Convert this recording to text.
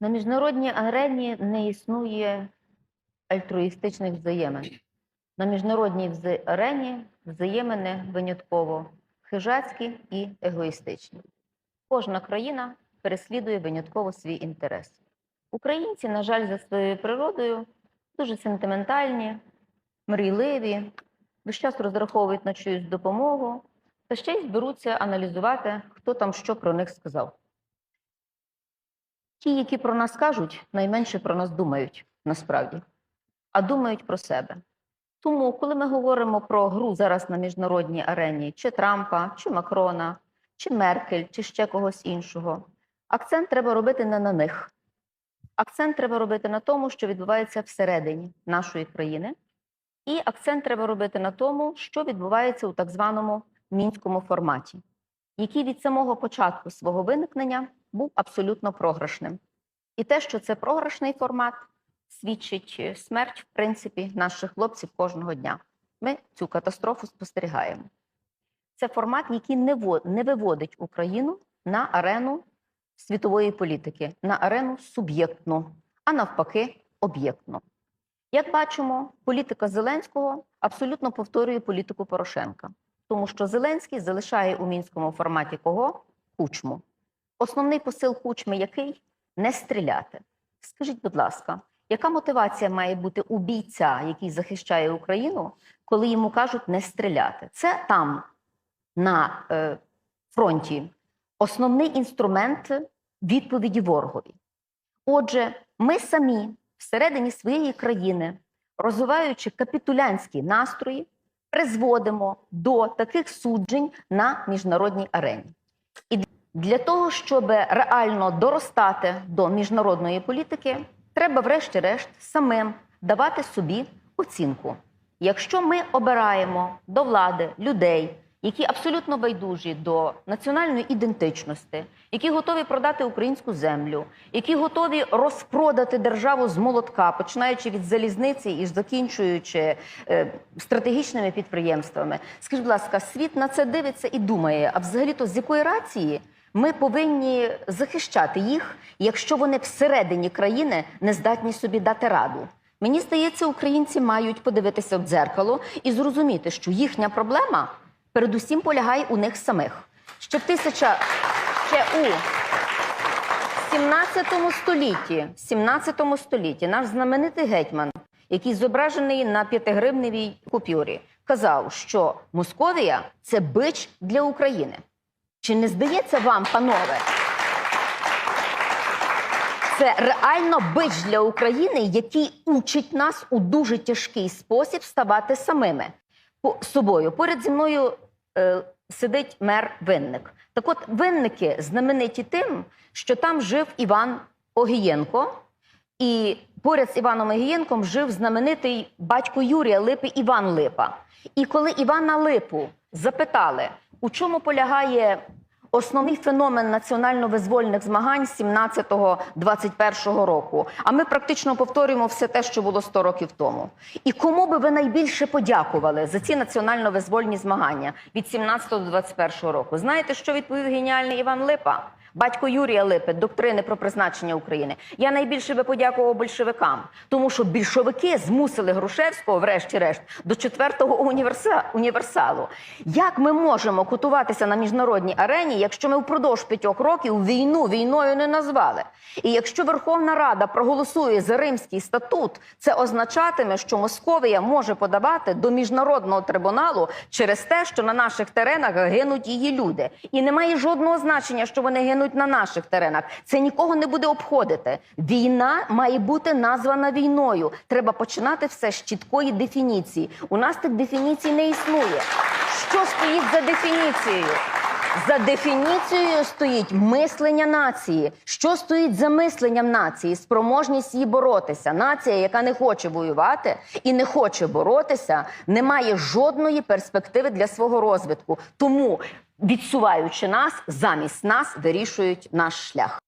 На міжнародній арені не існує альтруїстичних взаємин. На міжнародній арені взаємини винятково хижацькі і егоїстичні. Кожна країна переслідує винятково свій інтерес. Українці, на жаль, за своєю природою дуже сентиментальні, мрійливі, весь час розраховують на чиюсь допомогу та ще й зберуться аналізувати, хто там що про них сказав. Ті, які про нас кажуть, найменше про нас думають насправді, а думають про себе. Тому, коли ми говоримо про гру зараз на міжнародній арені, чи Трампа, чи Макрона, чи Меркель, чи ще когось іншого, акцент треба робити не на них. Акцент треба робити на тому, що відбувається всередині нашої країни, і акцент треба робити на тому, що відбувається у так званому мінському форматі, який від самого початку свого виникнення був абсолютно програшним. І те, що це програшний формат, свідчить е, смерть, в принципі, наших хлопців кожного дня. Ми цю катастрофу спостерігаємо. Це формат, який не, не виводить Україну на арену світової політики, на арену суб'єктну, а навпаки, об'єктну. Як бачимо, політика Зеленського абсолютно повторює політику Порошенка, тому що Зеленський залишає у мінському форматі кого? Кучму. Основний посил кучми який? Не стріляти. Скажіть, будь ласка, яка мотивація має бути у бійця, який захищає Україну, коли йому кажуть не стріляти? Це там, на е, фронті, основний інструмент відповіді ворогові. Отже, ми самі всередині своєї країни, розвиваючи капітулянські настрої, призводимо до таких суджень на міжнародній арені. Для того, щоб реально доростати до міжнародної політики, треба, врешті-решт, самим давати собі оцінку. Якщо ми обираємо до влади людей, які абсолютно байдужі до національної ідентичності, які готові продати українську землю, які готові розпродати державу з молотка, починаючи від залізниці і закінчуючи е, стратегічними підприємствами. Скажіть, будь ласка, світ на це дивиться і думає, а взагалі-то з якої рації ми повинні захищати їх, якщо вони всередині країни не здатні собі дати раду. Мені здається, українці мають подивитися в дзеркало і зрозуміти, що їхня проблема передусім полягає у них самих. Ще в тисяча ще у 17 столітті, 17 столітті наш знаменитий гетьман, який зображений на п'ятигривневій купюрі, казав, що Московія це бич для України. Чи не здається вам, панове? Це реально бич для України, який учить нас у дуже тяжкий спосіб ставати самими по собою. Поряд зі мною е, сидить мер Винник. Так от винники знамениті тим, що там жив Іван Огієнко, і поряд з Іваном Огієнком жив знаменитий батько Юрія Липи Іван Липа. І коли Івана Липу запитали, у чому полягає основний феномен національно-визвольних змагань 17-21 року. А ми практично повторюємо все те, що було 100 років тому. І кому би ви найбільше подякували за ці національно-визвольні змагання від 17 до 21 року? Знаєте, що відповів геніальний Іван Липа? Батько Юрія Липи, доктрини про призначення України. Я найбільше би подякував большевикам, тому що більшовики змусили Грушевського, врешті-решт, до четвертого універса... універсалу. Як ми можемо котуватися на міжнародній арені, якщо ми впродовж п'ятьох років війну війною не назвали? І якщо Верховна Рада проголосує за Римський статут, це означатиме, що Московія може подавати до міжнародного трибуналу через те, що на наших теренах гинуть її люди, і немає жодного значення, що вони гинуть на наших теренах. Це нікого не буде обходити. Війна має бути названа війною. Треба починати все з чіткої дефініції. У нас тих дефініцій не існує. Що стоїть за дефініцією? За дефініцією стоїть мислення нації. Що стоїть за мисленням нації? Спроможність її боротися. Нація, яка не хоче воювати і не хоче боротися, не має жодної перспективи для свого розвитку. Тому, відсуваючи нас, замість нас вирішують наш шлях.